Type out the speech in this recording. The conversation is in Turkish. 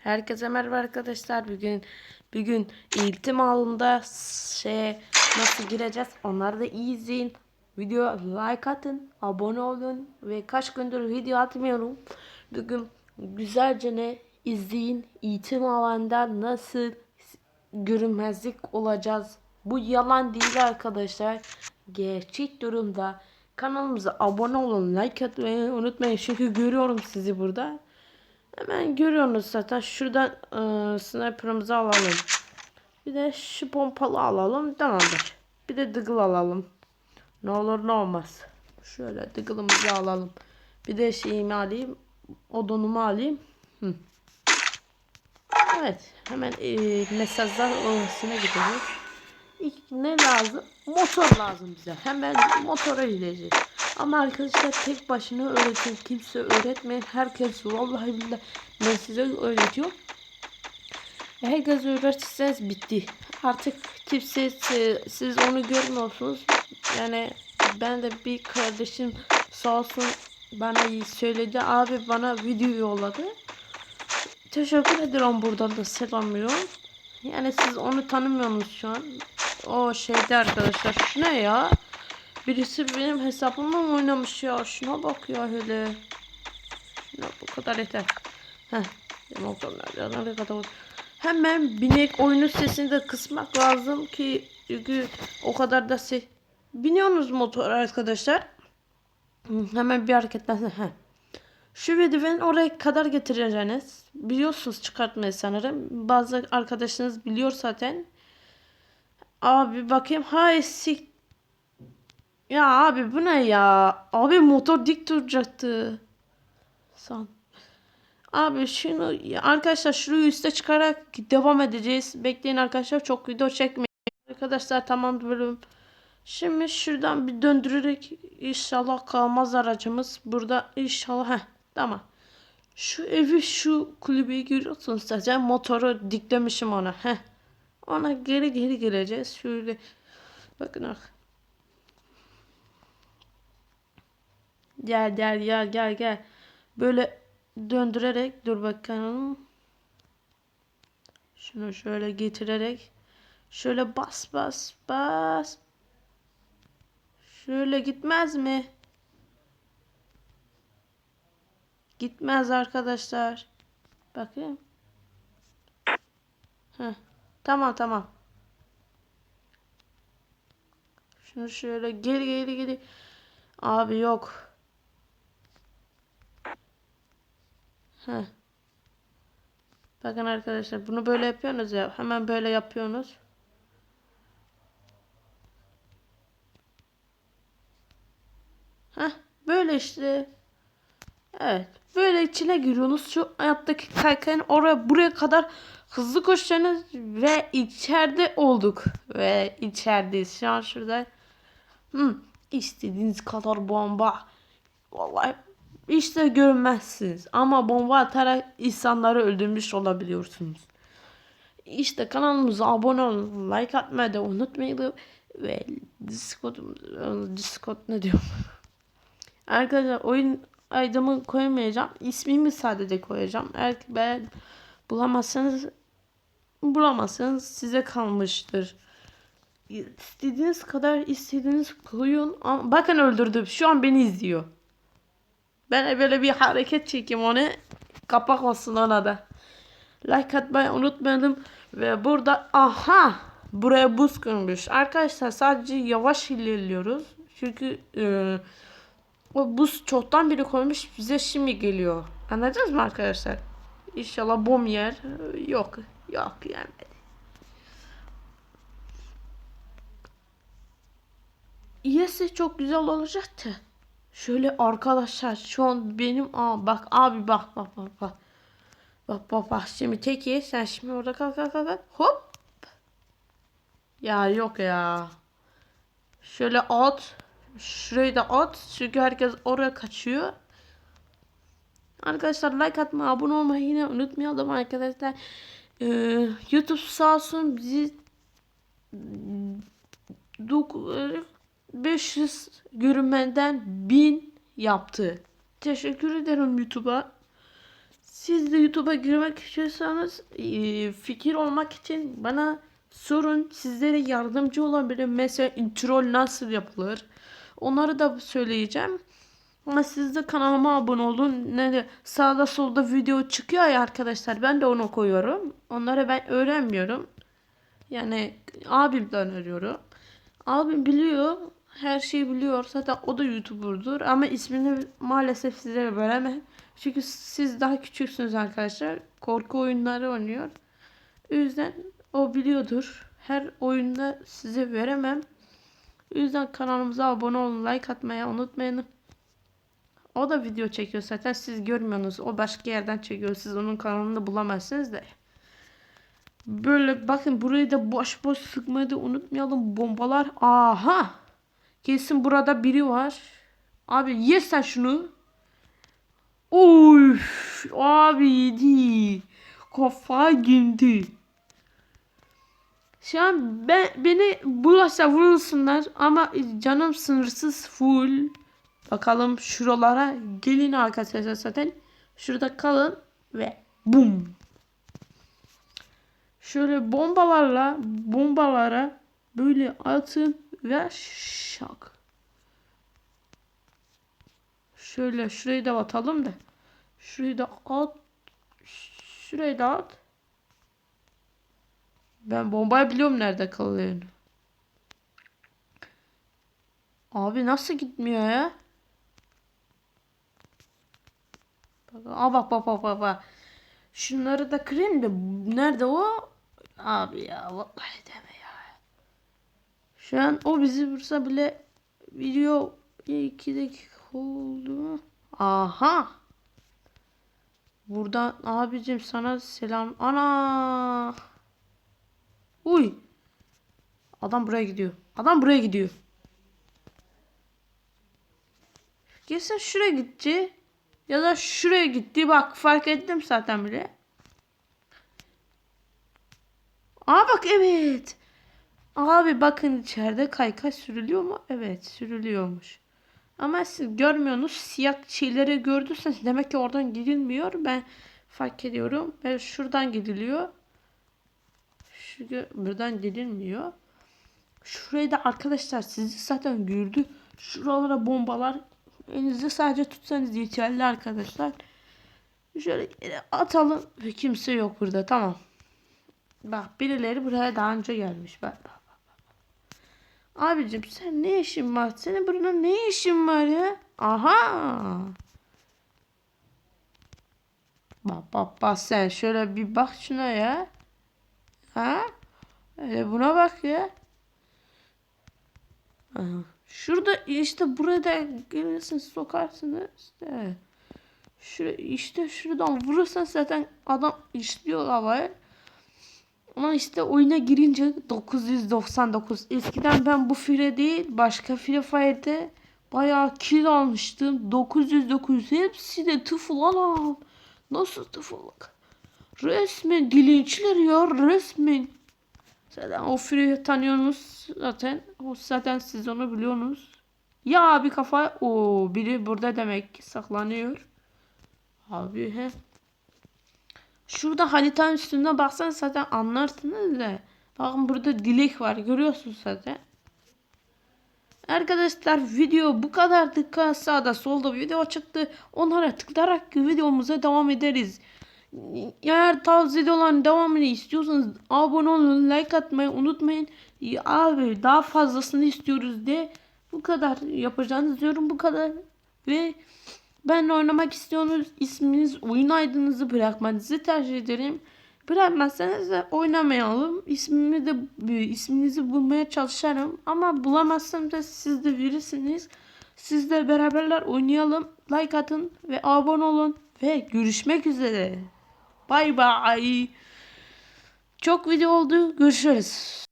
Herkese merhaba arkadaşlar. Bugün bugün eğitim alanında şey nasıl gireceğiz? Onları da iyi izleyin. Video like atın, abone olun ve kaç gündür video atmıyorum. Bugün güzelce ne izleyin. Eğitim alanında nasıl görünmezlik olacağız. Bu yalan değil arkadaşlar. Gerçek durumda. Kanalımıza abone olun, like atmayı unutmayın. Çünkü görüyorum sizi burada. Hemen görüyorsunuz zaten. Şuradan e, sniper'ımızı alalım. Bir de şu pompalı alalım. Tamamdır. Bir de dıgıl alalım. Ne olur ne olmaz. Şöyle dıgılımızı alalım. Bir de şeyimi alayım. Odunumu alayım. Hı. Evet. Hemen e, mesajlar odasına gidelim. İlk ne lazım? Motor lazım bize. Hemen motora gideceğiz. Ama arkadaşlar tek başına öğretin. Kimse öğretmeyin. Herkes vallahi billahi ben size öğretiyorum. Herkes öğretirseniz bitti. Artık kimse siz onu görmüyorsunuz. Yani ben de bir kardeşim sağ olsun bana söyledi. Abi bana video yolladı. Teşekkür ederim buradan da selamlıyorum. Yani siz onu tanımıyorsunuz şu an. O şeyde arkadaşlar. Şu ne ya? Birisi benim hesabımla mı oynamış ya? Şuna bak ya hele. Şuna bu kadar yeter. Heh. Ne kadar Hemen binek oyunu sesini de kısmak lazım ki çünkü o kadar da se biniyorsunuz motor arkadaşlar. Hemen bir hareketlensin. Heh. Şu videoyu oraya kadar getireceğiniz. Biliyorsunuz çıkartmayı sanırım. Bazı arkadaşınız biliyor zaten. Abi bakayım. Hay sik. Ya abi bu ne ya? Abi motor dik duracaktı. San. Abi şunu arkadaşlar şurayı üste çıkarak devam edeceğiz. Bekleyin arkadaşlar çok video çekmeyin. Arkadaşlar tamam bölüm. Şimdi şuradan bir döndürerek inşallah kalmaz aracımız. Burada inşallah heh, tamam. Şu evi şu kulübeyi görüyorsunuz zaten motoru diklemişim ona. Heh. Ona geri geri geleceğiz. Şöyle bakın bak. Gel gel gel gel gel. Böyle döndürerek dur bakalım. Şunu şöyle getirerek şöyle bas bas bas. Şöyle gitmez mi? Gitmez arkadaşlar. Bakın. Heh. Tamam tamam. Şunu şöyle geri geri geri. Abi yok. Heh. Bakın arkadaşlar bunu böyle yapıyorsunuz ya. Hemen böyle yapıyorsunuz. Heh. Böyle işte. Evet. Böyle içine giriyorsunuz. Şu hayattaki kaykayın oraya buraya kadar hızlı koşacaksınız ve içeride olduk. Ve içerideyiz. Şu an şurada. Hmm, istediğiniz kadar bomba. Vallahi işte görmezsiniz. Ama bomba atarak insanları öldürmüş olabiliyorsunuz. İşte kanalımıza abone olun. Like atmayı da unutmayın. Ve Discord, Discord ne diyorum? Arkadaşlar oyun aydımı koymayacağım. İsmimi sadece koyacağım. Eğer ben bulamazsanız bulamazsanız size kalmıştır. İstediğiniz kadar istediğiniz koyun. Bakın öldürdüm. Şu an beni izliyor. Ben böyle bir hareket çekeyim onu. Kapak olsun ona da. Like atmayı unutmayalım. Ve burada aha buraya buz kırmış. Arkadaşlar sadece yavaş ilerliyoruz. Çünkü e, o buz çoktan biri koymuş bize şimdi geliyor. Anladınız mı arkadaşlar? İnşallah bom yer. Yok. Yok yenmedi. Yese çok güzel olacaktı. Şöyle arkadaşlar şu an benim aa bak abi bak bak bak bak. Bak bak bak şimdi teki sen şimdi orada kalk kalk kalk. hop. Ya yok ya. Şöyle at. Şurayı da at. Çünkü herkes oraya kaçıyor. Arkadaşlar like atma, abone olmayı yine unutmayalım arkadaşlar. Ee, YouTube sağ olsun bizi 500 görünmeden 1000 yaptı. Teşekkür ederim YouTube'a. Siz de YouTube'a girmek istiyorsanız e, fikir olmak için bana sorun. Sizlere yardımcı olabilirim. Mesela intro nasıl yapılır? Onları da söyleyeceğim. Ama siz de kanalıma abone olun. Ne de sağda solda video çıkıyor ya arkadaşlar. Ben de onu koyuyorum. Onları ben öğrenmiyorum. Yani abimden öğreniyorum. Abim biliyor. Her şeyi biliyor. Zaten o da YouTuber'dur. Ama ismini maalesef sizlere veremem. Çünkü siz daha küçüksünüz arkadaşlar. Korku oyunları oynuyor. O yüzden o biliyordur. Her oyunda size veremem. O yüzden kanalımıza abone olun, like atmayı unutmayın. O da video çekiyor zaten siz görmüyorsunuz. O başka yerden çekiyor. Siz onun kanalını bulamazsınız da. Böyle bakın burayı da boş boş sıkmayı da unutmayalım. Bombalar. Aha. Kesin burada biri var. Abi ye sen şunu. Oy. Abi yedi. Kafa girdi. Şu an ben, beni bulaşsa vurulsunlar ama canım sınırsız full. Bakalım şuralara gelin arkadaşlar zaten. Şurada kalın ve bum. Şöyle bombalarla bombalara böyle atın ve şak. Şöyle şurayı da atalım da. Şurayı da at. Şurayı da at. Ben bombayı biliyorum nerede kalıyor. Abi nasıl gitmiyor ya? Bak, aa bak bak bak bak bak. Şunları da kırayım da nerede o? Abi ya vallahi deme ya. Şu an o bizi vursa bile video 2 dakika oldu. Aha. Buradan abicim sana selam. Ana. Uy. Adam buraya gidiyor. Adam buraya gidiyor. Gelsen şuraya gitti. Ya da şuraya gitti. Bak fark ettim zaten bile. Aa bak evet. Abi bakın içeride kaykay sürülüyor mu? Evet sürülüyormuş. Ama siz görmüyorsunuz. Siyah şeyleri gördüyseniz demek ki oradan gidilmiyor. Ben fark ediyorum. Ben şuradan gidiliyor. Şu buradan gidilmiyor. Şurayı da arkadaşlar sizi zaten gördü. Şuralara bombalar. Elinizi sadece tutsanız yeterli arkadaşlar. Şöyle atalım kimse yok burada tamam. Bak birileri buraya daha önce gelmiş. Bak bak bak. bak. Abicim sen ne işin var? Senin burada ne işin var ya? Aha. Bak bak bak sen şöyle bir bak şuna ya. Ha? Öyle buna bak ya. Aha. Şurada işte burada gelirsiniz sokarsınız işte. Şuraya, işte şuradan vurursan zaten adam işliyor havaya. Ama işte oyuna girince 999. Eskiden ben bu fire değil başka Free Fire'de bayağı kill almıştım. 909 hepsi de tıfıl anam. Nasıl tıfıllık? Resmen dilinçler ya resmen. Zaten o Free'yi tanıyorsunuz zaten. O zaten siz onu biliyorsunuz. Ya abi kafa o biri burada demek ki saklanıyor. Abi he. Şurada haritanın üstünde baksan zaten anlarsınız da. Bakın burada dilek var. Görüyorsunuz zaten. Arkadaşlar video bu kadar dikkat sağda solda video çıktı. Onlara tıklayarak videomuza devam ederiz. Eğer tavsiye olan devamını istiyorsanız abone olun, like atmayı unutmayın. Abi daha fazlasını istiyoruz de bu kadar yapacağınız diyorum bu kadar ve benle oynamak istiyorsunuz isminiz oyun aydınızı bırakmanızı tercih ederim. Bırakmazsanız da oynamayalım. İsmimi de isminizi bulmaya çalışırım. Ama bulamazsam da siz de verirsiniz. Sizle beraberler oynayalım. Like atın ve abone olun. Ve görüşmek üzere. Bay bay. Çok video oldu. Görüşürüz.